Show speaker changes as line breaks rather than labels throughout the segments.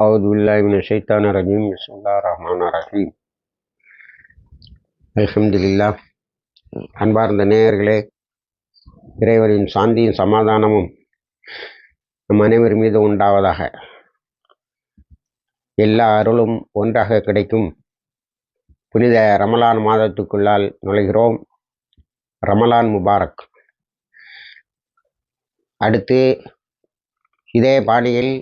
أعوذ بالله من الشيطان الرجيم بسم الله الرحمن الرحيم அல்ஹம்துலில்லா அன்பார்ந்த நேயர்களே இறைவரின் சாந்தியும் சமாதானமும் நம் அனைவர் மீது உண்டாவதாக எல்லா அருளும் ஒன்றாக கிடைக்கும் புனித ரமலான் மாதத்துக்குள்ளால் நுழைகிறோம் ரமலான் முபாரக் அடுத்து இதே பாணியில்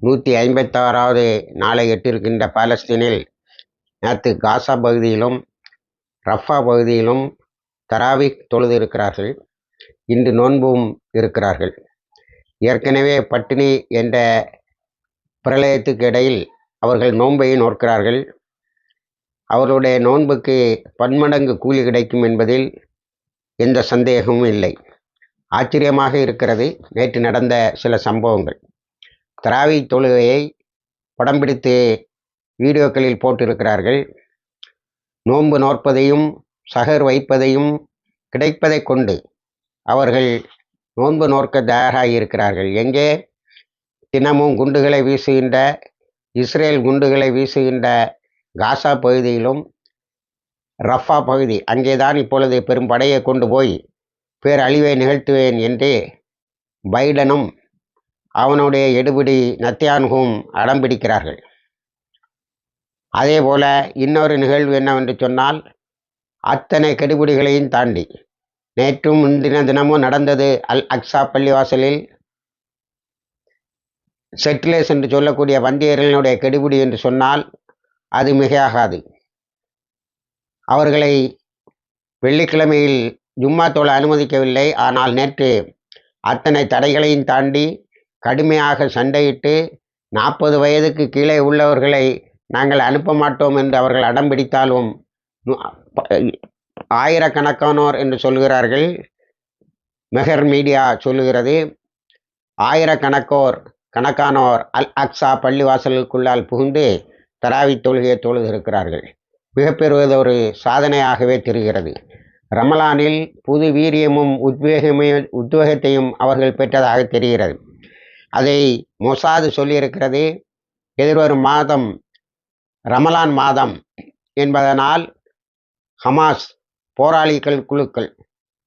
நூற்றி ஐம்பத்தாறாவது நாளை எட்டிருக்கின்ற பாலஸ்தீனில் நேற்று காசா பகுதியிலும் ரஃபா பகுதியிலும் தராவிக் தொழுது இருக்கிறார்கள் இன்று நோன்பும் இருக்கிறார்கள். ஏற்கனவே பட்டினி என்ற பிரளயத்துக்கு இடையில் அவர்கள் நோன்பை நோக்கிறார்கள் அவர்களுடைய நோன்புக்கு பன்மடங்கு கூலி கிடைக்கும் என்பதில் எந்த சந்தேகமும் இல்லை. ஆச்சரியமாக இருக்கிறது. நேற்று நடந்த சில சம்பவங்கள். தராவி தொழுகையை படம் பிடித்து வீடியோக்களில் போட்டிருக்கிறார்கள். நோன்பு நோற்பதையும் சகர் வைப்பதையும் கிடைப்பதை கொண்டு அவர்கள் நோன்பு நோற்க தயாராகி இருக்கிறார்கள் எங்கே? தினமும் குண்டுகளை வீசுகின்ற இஸ்ரேல் குண்டுகளை வீசுகின்ற காசா பகுதியிலும் ரஃபா பகுதி அங்கேதான் இப்பொழுது பெரும் படையை கொண்டு போய் பேர் அழிவை நிகழ்த்துவேன் என்று பைடனும் அவனுடைய எடுபிடி நத்தியான்கும் அடம் பிடிக்கிறார்கள். அதே போல இன்னொரு நிகழ்வு என்னவென்று சொன்னால் அத்தனை கெடுபிடிகளையும் தாண்டி நேற்றும் முன்தின தினமும் நடந்தது அல் அக்ஸா பள்ளிவாசலில் செட்டிலேஸ் என்று சொல்லக்கூடிய வந்தியர்களுடைய கெடுபிடி என்று சொன்னால் அது மிகையாகாது. அவர்களை வெள்ளிக்கிழமையில் ஜும்மா தோழ அனுமதிக்கவில்லை. ஆனால் நேற்று அத்தனை தடைகளையும் தாண்டி கடுமையாக சண்டையிட்டு நாற்பது வயதுக்கு கீழே உள்ளவர்களை நாங்கள் அனுப்ப மாட்டோம் என்று அவர்கள் அடம் பிடித்தாலும் ஆயிரக்கணக்கானோர் என்று சொல்கிறார்கள். மெஹர் மீடியா சொல்லுகிறது ஆயிரக்கணக்கோர் கணக்கானோர் அல் அக்ஸா பள்ளிவாசலுக்குள்ளால் புகுந்து தராவி தொழுகையை தொழுதிருக்கிறார்கள். மிகப்பெறுவது ஒரு சாதனையாகவே தெரிகிறது. ரமலானில் புது வீரியமும் உத்வேகமே உத்வேகத்தையும் அவர்கள் பெற்றதாக தெரிகிறது. அதை மொசாது சொல்லியிருக்கிறது. எதிர்வரும் மாதம் ரமலான் மாதம் என்பதனால் ஹமாஸ் போராளிகள் குழுக்கள்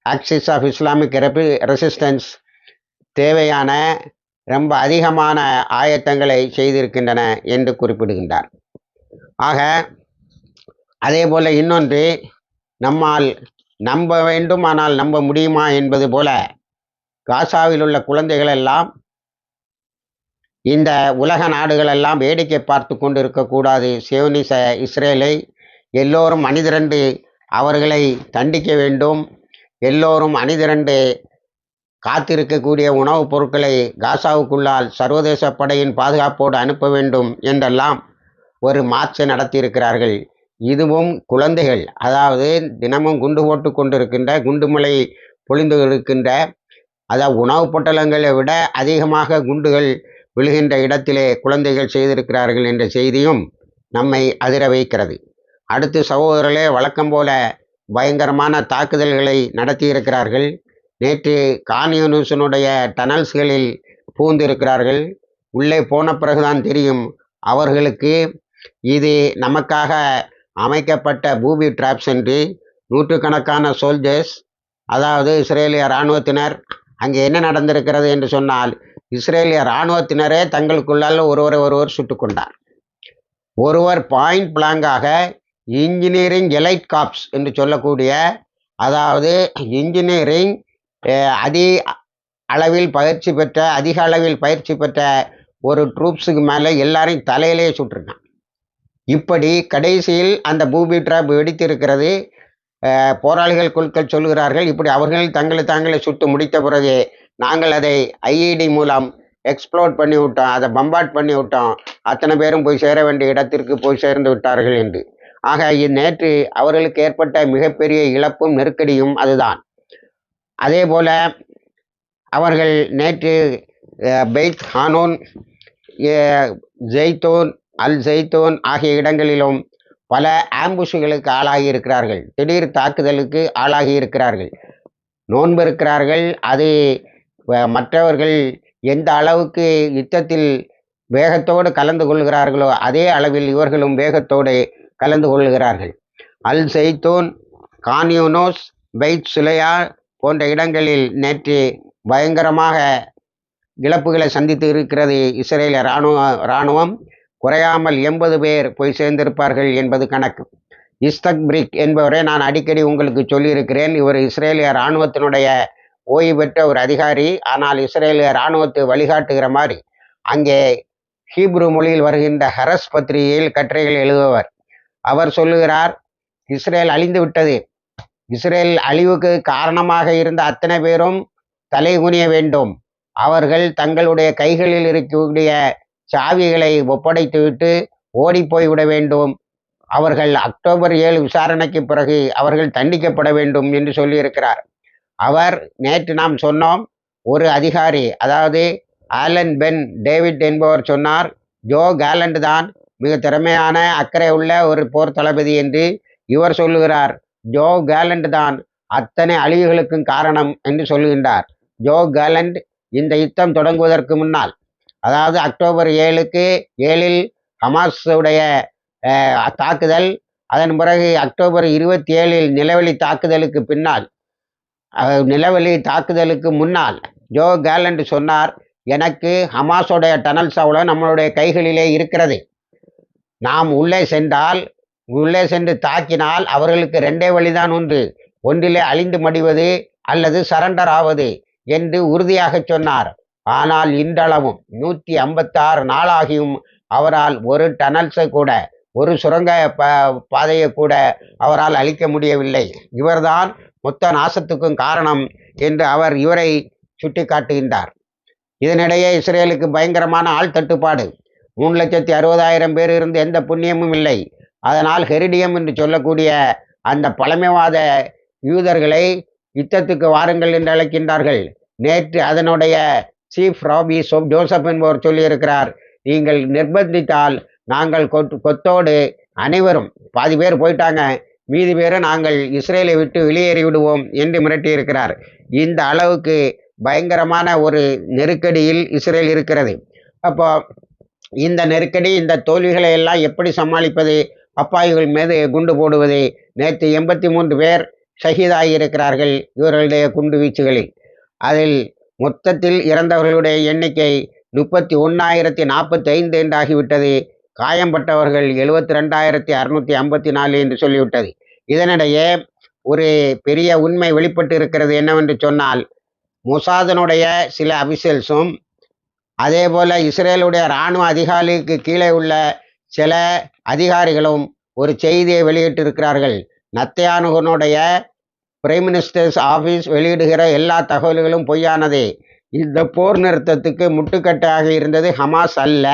ஆக்சிஸ் ஆஃப் இஸ்லாமிக் ரெபி ரெசிஸ்டன்ஸ் தேவையான ரொம்ப அதிகமான ஆயத்தங்களை செய்திருக்கின்றன என்று குறிப்பிடுகின்றார். ஆக அதே போல் இன்னொன்று நம்மால் நம்ப வேண்டும் ஆனால் நம்ப முடியுமா என்பது போல காசாவில் உள்ள குழந்தைகள் எல்லாம் இந்த உலக நாடுகளெல்லாம் வேடிக்கை பார்த்து கொண்டு இருக்கக்கூடாது சியோனிச இஸ்ரேலை எல்லோரும் அணிதிரண்டு அவர்களை தண்டிக்க வேண்டும். எல்லோரும் அணிதிரண்டு காத்திருக்கக்கூடிய உணவுப் பொருட்களை காசாவுக்குள்ளால் சர்வதேச படையின் பாதுகாப்போடு அனுப்ப வேண்டும் என்றெல்லாம் ஒரு மார்ச்சை நடத்தியிருக்கிறார்கள். இதுவும் குழந்தைகள் அதாவது தினமும் குண்டு போட்டு கொண்டிருக்கின்ற குண்டுமலை பொழிந்து இருக்கின்ற அதாவது உணவுப் பொட்டலங்களை விட அதிகமாக குண்டுகள் விழுகின்ற இடத்திலே குழந்தைகள் செய்திருக்கிறார்கள் என்ற செய்தியும் நம்மை அதிர வைக்கிறது. அடுத்து சகோதரர்களே வழக்கம் போல பயங்கரமான தாக்குதல்களை நடத்தியிருக்கிறார்கள். நேற்று கான்யூனியூசனுடைய டனல்ஸ்களில் பூந்திருக்கிறார்கள். உள்ளே போன பிறகுதான் தெரியும் அவர்களுக்கு இது நமக்காக அமைக்கப்பட்ட பூபி டிராப்ஸ் என்று. நூற்றுக்கணக்கான சோல்ஜர்ஸ் அதாவது இஸ்ரேலிய இராணுவத்தினர் அங்கே என்ன நடந்திருக்கிறது என்று சொன்னால் இஸ்ரேலிய இராணுவத்தினரே தங்களுக்குள்ளால் ஒருவரை ஒருவர் சுட்டு கொண்டார். ஒருவர் பாயிண்ட் பிளாங்காக இன்ஜினியரிங் எலைட் காப்ஸ் என்று சொல்லக்கூடிய அதாவது இன்ஜினியரிங் அதி அளவில் பயிற்சி பெற்ற அதிக அளவில் பயிற்சி பெற்ற ஒரு ட்ரூப்ஸுக்கு மேலே எல்லாரையும் தலையிலேயே சுட்டுருந்தான் இப்படி கடைசியில் அந்த பூபி ட்ராப் வெடித்திருக்கிறது. போராளிகள் குழுக்கள் சொல்கிறார்கள் இப்படி அவர்கள் தங்களை தாங்களே சுட்டு முடித்த பிறகு நாங்கள் அதை ஐஇடி மூலம் எக்ஸ்ப்ளோர் பண்ணி விட்டோம் அதை பம்பாட் பண்ணி விட்டோம் அத்தனை பேரும் போய் சேர வேண்டிய இடத்திற்கு போய் சேர்ந்து விட்டார்கள் என்று. ஆக நேற்று அவர்களுக்கு ஏற்பட்ட மிகப்பெரிய இழப்பும் நெருக்கடியும் அதுதான். அதே போல அவர்கள் நேற்று பெய்த் ஹானோன் ஜெய்தோன் அல் ஜெய்தோன் ஆகிய இடங்களிலும் பல ஆம்புஷுகளுக்கு ஆளாகி இருக்கிறார்கள் திடீர் தாக்குதலுக்கு ஆளாகி இருக்கிறார்கள் நோன்பு இருக்கிறார்கள். அது மற்றவர்கள் எந்த அளவுக்கு யுத்தத்தில் வேகத்தோடு கலந்து கொள்கிறார்களோ அதே அளவில் இவர்களும் வேகத்தோடு கலந்து கொள்கிறார்கள். அல் செய்தூன் கான்யூனோஸ் பைத் சுலையா போன்ற இடங்களில் நேற்று பயங்கரமாக இழப்புகளை சந்தித்து இருக்கிறது இஸ்ரேல இராணுவ இராணுவம். குறையாமல் எண்பது பேர் போய் சேர்ந்திருப்பார்கள் என்பது கணக்கு. இஸ்தக் பிரிக் என்பவரை நான் அடிக்கடி உங்களுக்கு சொல்லியிருக்கிறேன். இவர் இஸ்ரேலிய இராணுவத்தினுடைய ஓய்வு பெற்ற ஒரு அதிகாரி ஆனால் இஸ்ரேலிய இராணுவத்தை வழிகாட்டுகிற மாதிரி அங்கே ஹீப்ரு மொழியில் வருகின்ற ஹரஸ் பத்திரிகையில் கட்டுரைகள் எழுதுபவர். அவர் சொல்லுகிறார் இஸ்ரேல் அழிந்து விட்டது. இஸ்ரேல் அழிவுக்கு காரணமாக இருந்த அத்தனை பேரும் தலைகுனிய வேண்டும். அவர்கள் தங்களுடைய கைகளில் இருக்கக்கூடிய சாவிகளை ஒப்படைத்துவிட்டு ஓடிப்போய் விட வேண்டும். அவர்கள் அக்டோபர் ஏழு விசாரணைக்கு பிறகு அவர்கள் தண்டிக்கப்பட வேண்டும் என்று சொல்லியிருக்கிறார். அவர் நேற்று நாம் சொன்னோம் ஒரு அதிகாரி அதாவது ஆலன் பென் டேவிட் என்பவர் சொன்னார் ஜோ கேலண்ட் தான் மிக திறமையான அக்கறை உள்ள ஒரு போர் தளபதி என்று இவர் சொல்லுகிறார். ஜோ கேலண்ட் தான் அத்தனை அழிவுகளுக்கும் காரணம் என்று சொல்லுகின்றார். ஜோ கேலண்ட் இந்த யுத்தம் தொடங்குவதற்கு முன்னால் அதாவது அக்டோபர் ஏழுக்கு ஏழில் ஹமாஸுடைய தாக்குதல் அதன் பிறகு அக்டோபர் இருபத்தி ஏழில் நிலவெளி தாக்குதலுக்கு பின்னால் நிலவெளி தாக்குதலுக்கு முன்னால் ஜோ கேலண்ட் சொன்னார் எனக்கு ஹமாஸோடைய டனல் சவுளை நம்மளுடைய கைகளிலே இருக்கிறது. நாம் உள்ளே சென்றால் உள்ளே சென்று தாக்கினால் அவர்களுக்கு ரெண்டே வழிதான் உண்டு. ஒன்றிலே அழிந்து மடிவது அல்லது சரண்டர் ஆவது என்று உறுதியாக சொன்னார். ஆனால் இன்றளவும் நூற்றி ஐம்பத்தாறு நாளாகியும் அவரால் ஒரு டனல்ஸை கூட ஒரு சுரங்க ப பாதையை கூட அவரால் அழிக்க முடியவில்லை. இவர்தான் மொத்த நாசத்துக்கும் காரணம் என்று அவர் இவரை சுட்டிக்காட்டுகின்றார். இதனிடையே இஸ்ரேலுக்கு பயங்கரமான ஆள் தட்டுப்பாடு. மூணு லட்சத்தி அறுபதாயிரம் பேர் இருந்து எந்த புண்ணியமும் இல்லை. அதனால் ஹெரிடியம் என்று சொல்லக்கூடிய அந்த பழமைவாத யூதர்களை யுத்தத்துக்கு வாருங்கள் என்று அழைக்கின்றார்கள். நேற்று அதனுடைய சீஃப் ராபி சோ ஜோசப் என்பவர் சொல்லியிருக்கிறார் நீங்கள் நிர்பந்தித்தால் நாங்கள் கொத் கொத்தோடு அனைவரும் பாதி பேர் போயிட்டாங்க. மீதி பேரை நாங்கள் இஸ்ரேலை விட்டு வெளியேறி விடுவோம் என்று மிரட்டியிருக்கிறார். இந்த அளவுக்கு பயங்கரமான ஒரு நெருக்கடியில் இஸ்ரேல் இருக்கிறது. அப்போ இந்த நெருக்கடி இந்த தோல்விகளை எல்லாம் எப்படி சமாளிப்பது? அப்பாவிகள் மீது குண்டு போடுவது. நேற்று எண்பத்தி மூன்று பேர் ஷஹீதாகியிருக்கிறார்கள் இவர்களுடைய குண்டு வீச்சுகளில். அதில் மொத்தத்தில் இறந்தவர்களுடைய எண்ணிக்கை முப்பத்தி ஒன்றாயிரத்தி நாற்பத்தி ஐந்து என்றாகிவிட்டது. காயம்பட்டவர்கள் எழுபத்தி ரெண்டாயிரத்தி அறுநூத்தி ஐம்பத்தி நாலு என்று சொல்லிவிட்டது. இதனிடையே ஒரு பெரிய உண்மை வெளிப்பட்டு இருக்கிறது என்னவென்று சொன்னால் முசாதனுடைய சில அபிஷியல்ஸும் அதே போல் இஸ்ரேலுடைய இராணுவ அதிகாரிக்கு கீழே உள்ள சில அதிகாரிகளும் ஒரு செய்தியை வெளியிட்டிருக்கிறார்கள். நத்தையானுகனுடைய பிரைம் மினிஸ்டர்ஸ் ஆஃபீஸ் வெளியிடுகிற எல்லா தகவல்களும் பொய்யானதே. இந்த போர் நிறுத்தத்துக்கு முட்டுக்கட்டாக இருந்தது ஹமாஸ் அல்ல.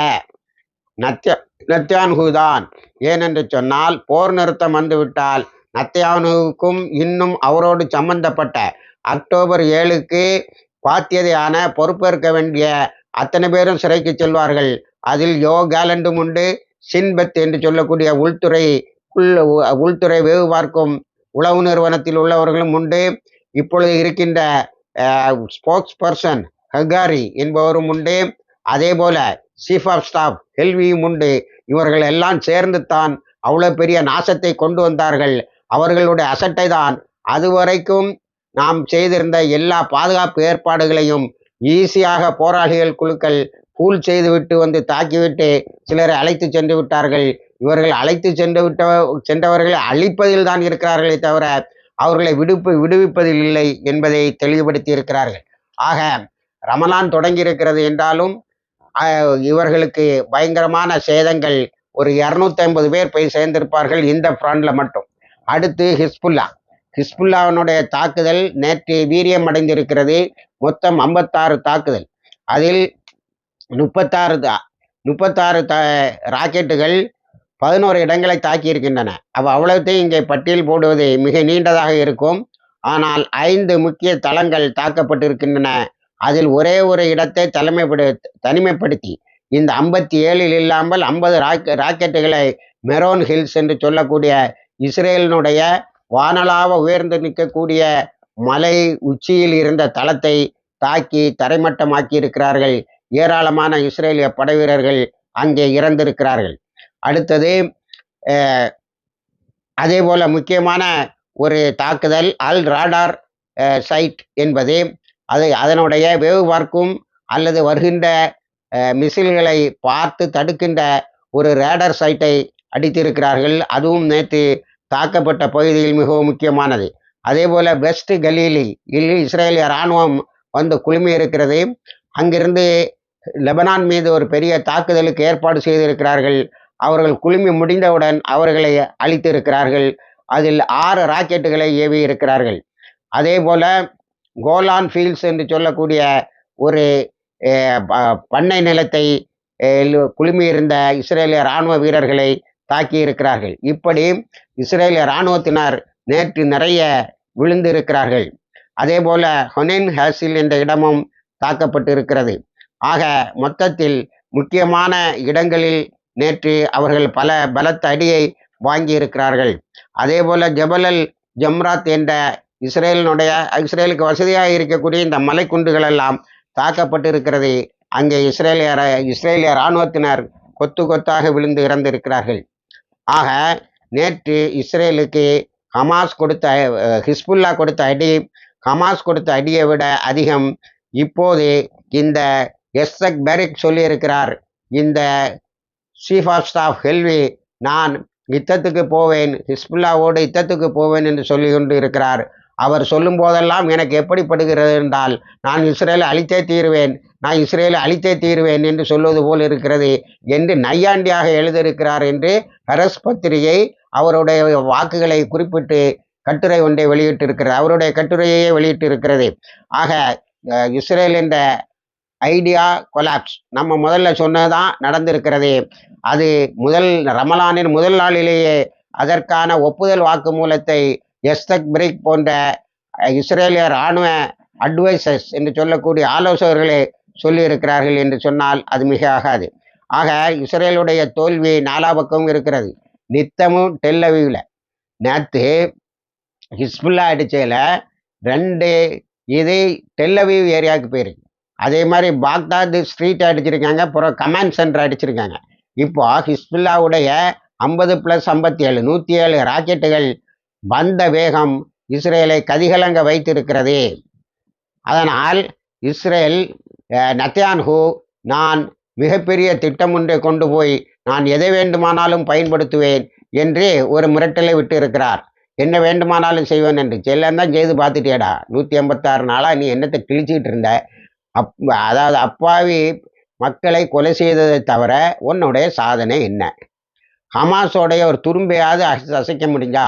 நத்திய நத்தியான்ஹு தான் ஏனென்று சொன்னால் போர் நிறுத்தம் வந்துவிட்டால் நத்தியானுக்கும் இன்னும் அவரோடு சம்பந்தப்பட்ட அக்டோபர் ஏழுக்கு பாத்தியதையான பொறுப்பேற்க வேண்டிய அத்தனை பேரும் சிறைக்கு செல்வார்கள். அதில் யோ கேலண்டும் உண்டு. சின்பத் என்று சொல்லக்கூடிய உள்துறை உள் உள்துறை வேவு பார்க்கும் உளவு நிறுவனத்தில் உள்ளவர்களும் உண்டு. இப்பொழுது இருக்கின்ற ஸ்போக்ஸ் பர்சன் ஹகாரி என்பவரும் உண்டு. அதே போல சீஃப் ஆஃப் ஸ்டாஃப் ஹெல்வியும் உண்டு. இவர்கள் எல்லாம் சேர்ந்து தான் அவ்வளோ பெரிய நாசத்தை கொண்டு வந்தார்கள். அவர்களுடைய அசட்டை தான் அதுவரைக்கும் நாம் செய்திருந்த எல்லா பாதுகாப்பு ஏற்பாடுகளையும் ஈஸியாக போராளிகள் குழுக்கள் கூல் செய்துவிட்டு வந்து தாக்கிவிட்டு சிலரை அழைத்து சென்று விட்டார்கள். இவர்கள் அழைத்து சென்று விட்ட சென்றவர்களை அழிப்பதில் தான் இருக்கிறார்களே தவிர அவர்களை விடுப்பு விடுவிப்பதில் இல்லை என்பதை தெளிவுபடுத்தி இருக்கிறார்கள் ஆக ரமலான் தொடங்கி இருக்கிறது என்றாலும் இவர்களுக்கு பயங்கரமான சேதங்கள். ஒரு இரநூத்தி ஐம்பது பேர் போய் சேர்ந்திருப்பார்கள் இந்த ஃப்ரண்ட்ல மட்டும். அடுத்து ஹிஸ்புல்லா. ஹிஸ்புல்லாவினுடைய தாக்குதல் நேற்று வீரியம் அடைந்திருக்கிறது மொத்தம் ஐம்பத்தாறு தாக்குதல். அதில் முப்பத்தாறு முப்பத்தாறு த ராக்கெட்டுகள் பதினோரு இடங்களை தாக்கியிருக்கின்றன. அவ் அவ்வளவுத்தையும் இங்கே பட்டியல் போடுவது மிக நீண்டதாக இருக்கும். ஆனால் ஐந்து முக்கிய தளங்கள் தாக்கப்பட்டிருக்கின்றன. அதில் ஒரே ஒரு இடத்தை தலைமைப்படு தனிமைப்படுத்தி. இந்த ஐம்பத்தி ஏழில் இல்லாமல் ஐம்பது ராக்கெ ராக்கெட்டுகளை மெரோன் ஹில்ஸ் என்று சொல்லக்கூடிய இஸ்ரேலினுடைய வானலாக உயர்ந்து நிற்கக்கூடிய மலை உச்சியில் இருந்த தளத்தை தாக்கி தரைமட்டமாக்கி இருக்கிறார்கள் ஏராளமான இஸ்ரேலிய படை வீரர்கள் அங்கே இறந்திருக்கிறார்கள். அடுத்தது அதே போல முக்கியமான ஒரு தாக்குதல் அல் ராடார் சைட் என்பது அதை அதனுடைய வேவு பார்க்கும் அல்லது வருகின்ற மிசில்களை பார்த்து தடுக்கின்ற ஒரு ரேடர் சைட்டை அடித்திருக்கிறார்கள். அதுவும் நேற்று தாக்கப்பட்ட பகுதியில் மிகவும் முக்கியமானது. அதே போல வெஸ்ட் கலீலி இல் இஸ்ரேலிய இராணுவம் வந்து குழுமி இருக்கிறது அங்கிருந்து லெபனான் மீது ஒரு பெரிய தாக்குதலுக்கு ஏற்பாடு செய்திருக்கிறார்கள். அவர்கள் குழுமி முடிந்தவுடன் அவர்களை அழித்திருக்கிறார்கள். அதில் ஆறு ராக்கெட்டுகளை ஏவி இருக்கிறார்கள் அதே போல கோலான் ஃபீல்ட்ஸ் என்று சொல்லக்கூடிய ஒரு பண்ணை நிலத்தை குழுமியிருந்த இஸ்ரேலிய இராணுவ வீரர்களை தாக்கி இருக்கிறார்கள் இப்படி இஸ்ரேலிய இராணுவத்தினர் நேற்று நிறைய விழுந்திருக்கிறார்கள். அதே போல ஹொனேன் ஹாசில் என்ற இடமும் தாக்கப்பட்டு இருக்கிறது ஆக மொத்தத்தில் முக்கியமான இடங்களில் நேற்று அவர்கள் பல பலத்த அடியை வாங்கி இருக்கிறார்கள் அதே போல ஜபலல் ஜம்ராத் என்ற இஸ்ரேலினுடைய இஸ்ரேலுக்கு வசதியாக இருக்கக்கூடிய இந்த மலைக்குண்டுகள் எல்லாம் தாக்கப்பட்டு இருக்கிறது அங்கே இஸ்ரேலிய இஸ்ரேலிய இராணுவத்தினர் கொத்து கொத்தாக விழுந்து இறந்திருக்கிறார்கள். ஆக நேற்று இஸ்ரேலுக்கு ஹமாஸ் கொடுத்த ஹிஸ்புல்லா கொடுத்த அடி ஹமாஸ் கொடுத்த அடியை விட அதிகம். இப்போது இந்த எஸ்எக் பெரிக் சொல்லியிருக்கிறார் இந்த சீஃப் ஆஃப் ஸ்டாஃப் ஹெல்வி நான் யுத்தத்துக்கு போவேன் ஹிஸ்புல்லாவோடு யுத்தத்துக்கு போவேன் என்று சொல்லி கொண்டு இருக்கிறார் அவர் சொல்லும் போதெல்லாம் எனக்கு எப்படிப்படுகிறது என்றால் நான் இஸ்ரேலை அழித்தே தீருவேன் நான் இஸ்ரேலை அழித்தே தீருவேன் என்று சொல்வது போல் இருக்கிறது என்று நையாண்டியாக எழுதியிருக்கிறார் என்று ஹரஸ் பத்திரிகை அவருடைய வாக்குகளை குறிப்பிட்டு கட்டுரை ஒன்றை வெளியிட்டிருக்கிறது அவருடைய கட்டுரையே வெளியிட்டிருக்கிறது. ஆக இஸ்ரேல் என்ற ஐடியா கொலாப்ஸ் நம்ம முதல்ல சொன்னதான் நடந்திருக்கிறது. அது முதல் ரமலானின் முதல் நாளிலேயே அதற்கான ஒப்புதல் வாக்குமூலத்தை எஸ்தக் பிரேக் போன்ற இஸ்ரேலிய இராணுவ அட்வைசர்ஸ் என்று சொல்லக்கூடிய ஆலோசகர்களே சொல்லியிருக்கிறார்கள் என்று சொன்னால் அது மிக ஆகாது. ஆக இஸ்ரேலுடைய தோல்வி நாலா பக்கமும் இருக்கிறது. நித்தமும் டெல்லவியில் நேற்று ஹிஸ்புல்லா அடிச்சையில் ரெண்டு இது டெல்லவீவ் ஏரியாவுக்கு போயிருக்கு. அதே மாதிரி பாக்தாத் ஸ்ட்ரீட் அடிச்சிருக்காங்க அப்புறம் கமாண்ட் சென்டர் அடிச்சிருக்காங்க. இப்போ ஹிஸ்புல்லாவுடைய ஐம்பது ப்ளஸ் ஐம்பத்தி ஏழு நூற்றி ஏழு ராக்கெட்டுகள் வந்த வேகம் இஸ்ரேலை கதிகலங்க வைத்திருக்கிறது. அதனால் இஸ்ரேல் நத்தியான்ஹூ நான் மிகப்பெரிய திட்டம் ஒன்றை கொண்டு போய் நான் எதை வேண்டுமானாலும் பயன்படுத்துவேன் என்று ஒரு மிரட்டலை விட்டு இருக்கிறார் என்ன வேண்டுமானாலும் செய்வேன் என்று எல்லாம் தான் செய்து பார்த்துட்டேடா நூற்றி எண்பத்தாறு நாளாக நீ என்னத்தை கிழிச்சிக்கிட்டு இருந்த? அப் அதாவது அப்பாவி மக்களை கொலை செய்ததை தவிர உன்னுடைய சாதனை என்ன? ஹமாஸோடைய ஒரு துரும்பையாவது அசை- அசைக்க முடிஞ்சா?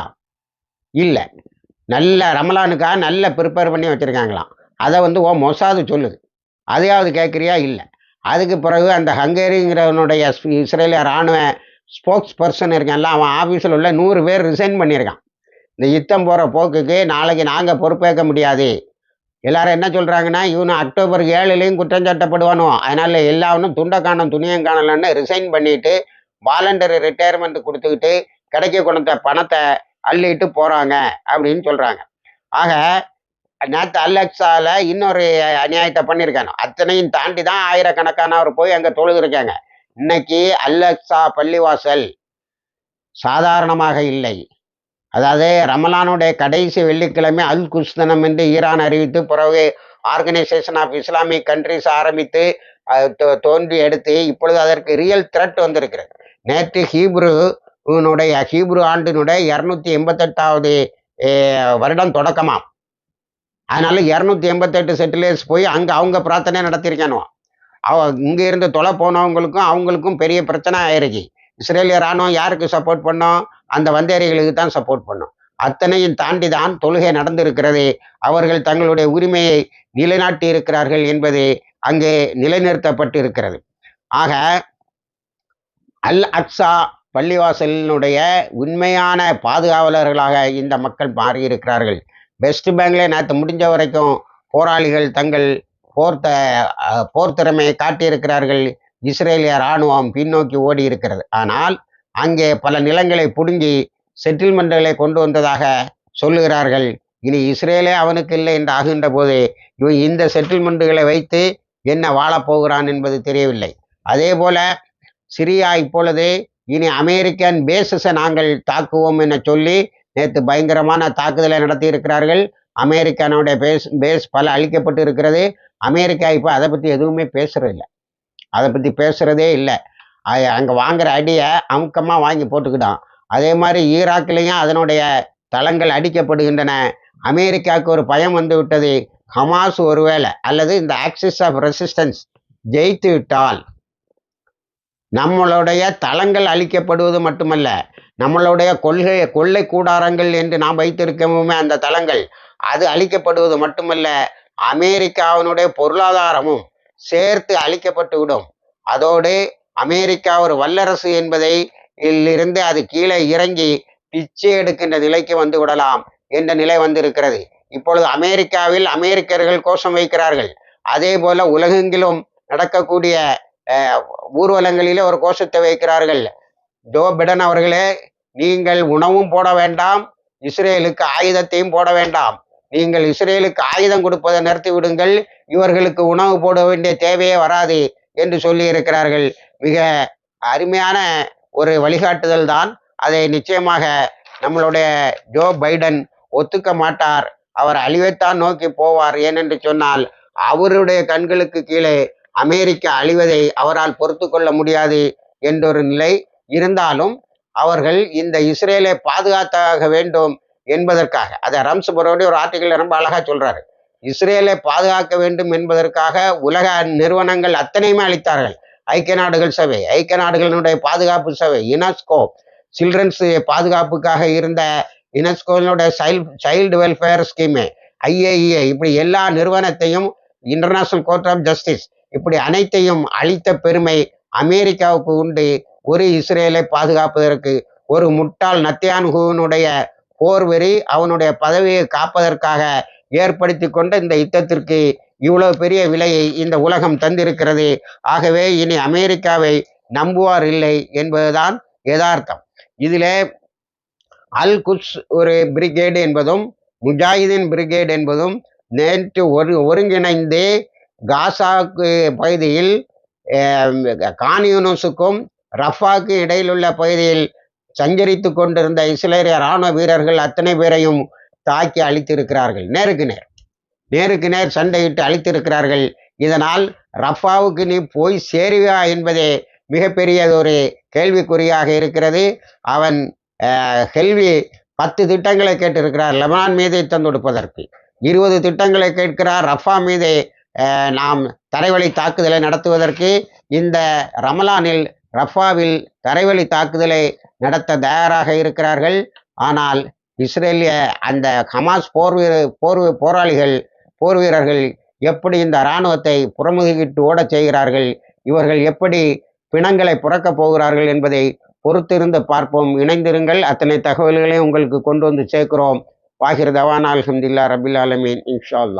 இல்லை. நல்ல ரமலானுக்காக நல்ல ப்ரிப்பேர் பண்ணி வச்சுருக்காங்களாம். அதை வந்து ஓ மொசாது சொல்லுது. அதையாவது கேட்குறியா இல்லை. அதுக்கு பிறகு அந்த ஹங்கேரிங்கிறவனுடைய இஸ்ரேலிய இராணுவ ஸ்போக்ஸ் பர்சன் இருக்கான்ல அவன் ஆஃபீஸில் உள்ள நூறு பேர் ரிசைன் பண்ணியிருக்கான் இந்த யுத்தம் போகிற போக்குக்கு நாளைக்கு நாங்கள் பொறுப்பேற்க முடியாது. எல்லாரும் என்ன சொல்கிறாங்கன்னா இவனு அக்டோபர் ஏழுலேயும் குற்றஞ்சாட்டப்படுவானோ அதனால் எல்லாவனும் துண்டை துணியம் காணலன்னு ரிசைன் பண்ணிட்டு வாலண்டரி ரிட்டையர்மெண்ட் கொடுத்துக்கிட்டு கிடைக்க கொண்ட பணத்தை அள்ளிட்டு போகிறாங்க அப்படின்னு சொல்கிறாங்க ஆக நேற்று அலெக்ஸால இன்னொரு அநியாயத்தை பண்ணியிருக்காங்க. அத்தனையும் தாண்டி தான் ஆயிரக்கணக்கானவர் போய் அங்கே தொழுதுருக்காங்க. இன்னைக்கு அலெக்ஸா பள்ளிவாசல் சாதாரணமாக இல்லை. அதாவது ரமலானுடைய கடைசி வெள்ளிக்கிழமை அல் குஸ்தனம் என்று ஈரான் அறிவித்து பிறகு ஆர்கனைசேஷன் ஆஃப் இஸ்லாமிக் கண்ட்ரிஸ் ஆரம்பித்து அது தோ- தோன்றி எடுத்து இப்பொழுது அதற்கு ரியல் த்ரெட் வந்திருக்கிறது. நேற்று ஹீப்ரு உன்னுடைய ஹீப்ரு ஆண்டினுடைய இரநூத்தி எண்பத்தெட்டாவது வருடம் தொடக்கமாம். அதனால இரநூத்தி எண்பத்தெட்டு செட்டிலேஸ் போய் அங்கே அவங்க பிரார்த்தனை நடத்தியிருக்கானோ அவ இங்கே இருந்து தொலை போனவங்களுக்கும் அவங்களுக்கும் பெரிய பிரச்சனை ஆயிருக்கு. இஸ்ரேலிய ராணுவம் யாருக்கு சப்போர்ட் பண்ணோம்? அந்த வந்தேரிகளுக்கு தான் சப்போர்ட் பண்ணோம். அத்தனையும் தாண்டி தான் தொழுகை நடந்திருக்கிறது. அவர்கள் தங்களுடைய உரிமையை நிலைநாட்டி இருக்கிறார்கள் என்பது அங்கே நிலைநிறுத்தப்பட்டு இருக்கிறது ஆக அல் அக்ஸா பள்ளிவாசலினுடைய உண்மையான பாதுகாவலர்களாக இந்த மக்கள் மாறியிருக்கிறார்கள். வெஸ்ட் பேங்க்ல நேற்று முடிஞ்ச வரைக்கும் போராளிகள் தங்கள் போர்த்த போர் திறமையை காட்டியிருக்கிறார்கள். இஸ்ரேலிய இராணுவம் பின்னோக்கி ஓடி இருக்கிறது ஆனால் அங்கே பல நிலங்களை புடுங்கி செட்டில்மெண்ட்களை கொண்டு வந்ததாக சொல்லுகிறார்கள். இனி இஸ்ரேலே அவனுக்கு இல்லை என்று ஆகின்ற போது இவன் இந்த செட்டில்மெண்ட்டுகளை வைத்து என்ன வாழப்போகிறான் என்பது தெரியவில்லை. அதே போல சிரியா இப்பொழுது இனி அமெரிக்கன் பேசஸை நாங்கள் தாக்குவோம் என சொல்லி நேற்று பயங்கரமான தாக்குதலை நடத்தி இருக்கிறார்கள் அமெரிக்கானுடைய பேஸ் பேஸ் பல அழிக்கப்பட்டு இருக்கிறது அமெரிக்கா இப்போ அதை பற்றி எதுவுமே பேசுறதில்ல. அதை பற்றி பேசுகிறதே இல்லை. அங்கே வாங்குற அடியை அமுக்கமாக வாங்கி போட்டுக்கிட்டான். அதே மாதிரி ஈராக்லேயும் அதனுடைய தளங்கள் அடிக்கப்படுகின்றன. அமெரிக்காவுக்கு ஒரு பயம் வந்து விட்டது. ஹமாஸ் ஒருவேளை அல்லது இந்த ஆக்சிஸ் ஆஃப் ரெசிஸ்டன்ஸ் ஜெயித்து விட்டால் நம்மளுடைய தளங்கள் அழிக்கப்படுவது மட்டுமல்ல நம்மளுடைய கொள்கை கொள்ளை கூடாரங்கள் என்று நாம் வைத்திருக்கவுமே அந்த தளங்கள் அது அழிக்கப்படுவது மட்டுமல்ல அமெரிக்காவினுடைய பொருளாதாரமும் சேர்த்து அழிக்கப்பட்டு விடும் அதோடு அமெரிக்கா ஒரு வல்லரசு என்பதை இருந்து அது கீழே இறங்கி பிச்சை எடுக்கின்ற நிலைக்கு வந்து விடலாம் என்ற நிலை வந்திருக்கிறது. இப்பொழுது அமெரிக்காவில் அமெரிக்கர்கள் கோஷம் வைக்கிறார்கள். அதே போல உலகெங்கிலும் நடக்கக்கூடிய ஊர்வலங்களிலே ஒரு கோஷத்தை வைக்கிறார்கள். ஜோ பிடன் அவர்களே நீங்கள் உணவும் போட வேண்டாம் இஸ்ரேலுக்கு ஆயுதத்தையும் போட வேண்டாம். நீங்கள் இஸ்ரேலுக்கு ஆயுதம் கொடுப்பதை நிறுத்தி விடுங்கள். இவர்களுக்கு உணவு போட வேண்டிய தேவையே வராது என்று சொல்லி இருக்கிறார்கள். மிக அருமையான ஒரு வழிகாட்டுதல் தான். அதை நிச்சயமாக நம்மளுடைய ஜோ பைடன் ஒத்துக்க மாட்டார். அவர் அழிவைத்தான் நோக்கி போவார். ஏனென்று சொன்னால் அவருடைய கண்களுக்கு கீழே அமெரிக்கா அழிவதை அவரால் பொறுத்து கொள்ள முடியாது என்றொரு நிலை இருந்தாலும் அவர்கள் இந்த இஸ்ரேலை பாதுகாத்தாக வேண்டும் என்பதற்காக அதை ரம்ஸ் பரோடி ஒரு ஆர்டிக்கல் ரொம்ப அழகா சொல்றாரு. இஸ்ரேலை பாதுகாக்க வேண்டும் என்பதற்காக உலக நிறுவனங்கள் அத்தனையுமே அளித்தார்கள். ஐக்கிய நாடுகள் சபை ஐக்கிய நாடுகளினுடைய பாதுகாப்பு சபை யுனெஸ்கோ சில்ட்ரன்ஸ் பாதுகாப்புக்காக இருந்த யுனெஸ்கோனுடைய child child welfare scheme IAEA இப்படி எல்லா நிறுவனத்தையும் இன்டர்நேஷனல் கோர்ட் ஆஃப் ஜஸ்டிஸ் இப்படி அனைத்தையும் அளித்த பெருமை அமெரிக்காவுக்கு உண்டு. ஒரு இஸ்ரேலை பாதுகாப்பதற்கு ஒரு முட்டாள் நத்தியான்ஹுவனுடைய போர்வெறி அவனுடைய பதவியை காப்பதற்காக ஏற்படுத்தி கொண்ட இந்த யுத்தத்திற்கு இவ்வளவு பெரிய விலையை இந்த உலகம் தந்திருக்கிறது. ஆகவே இனி அமெரிக்காவை நம்புவார் இல்லை என்பதுதான் யதார்த்தம். இதில் அல் குட்ஸ் ஒரு பிரிகேடு என்பதும் முஜாஹிதீன் பிரிகேடு என்பதும் நேற்று ஒரு ஒருங்கிணைந்து காசாக்கு பகுதியில் கான்யூனஸுக்கும் ரஃபாக்கு இடையில் உள்ள பகுதியில் சஞ்சரித்து கொண்டிருந்த இஸ்ரேலிய இராணுவ வீரர்கள் அத்தனை பேரையும் தாக்கி அழித்திருக்கிறார்கள். நேருக்கு நேர். நேருக்கு நேர் சண்டையிட்டு அழித்திருக்கிறார்கள். இதனால் ரஃபாவுக்கு நீ போய் சேருவா என்பதே மிகப்பெரிய ஒரு கேள்விக்குறியாக இருக்கிறது. அவன் ஹெல்வி பத்து திட்டங்களை கேட்டிருக்கிறார். லெபனான் மீது தந்தொடுப்பதற்கு. இருபது திட்டங்களை கேட்கிறார். ரஃபா மீது நாம் தரைவழி தாக்குதலை நடத்துவதற்கு இந்த ரமலானில் ரஃபாவில் தரைவழி தாக்குதலை நடத்த தயாராக இருக்கிறார்கள். ஆனால் இஸ்ரேலிய அந்த ஹமாஸ் போர் வீர போர் போராளிகள் போர் வீரர்கள் எப்படி இந்த இராணுவத்தை புறமுதுகிட்டு ஓடச் செய்கிறார்கள்? இவர்கள் எப்படி பிணங்களை புறக்கப் போகிறார்கள் என்பதை பொறுத்திருந்து பார்ப்போம். இணைந்திருங்கள். அத்தனை தகவல்களையும் உங்களுக்கு கொண்டு வந்து சேர்க்கிறோம். வாகிர் தவான் அலமதுல்லா ரபில் ஆலமீன். இன்ஷா அல்லா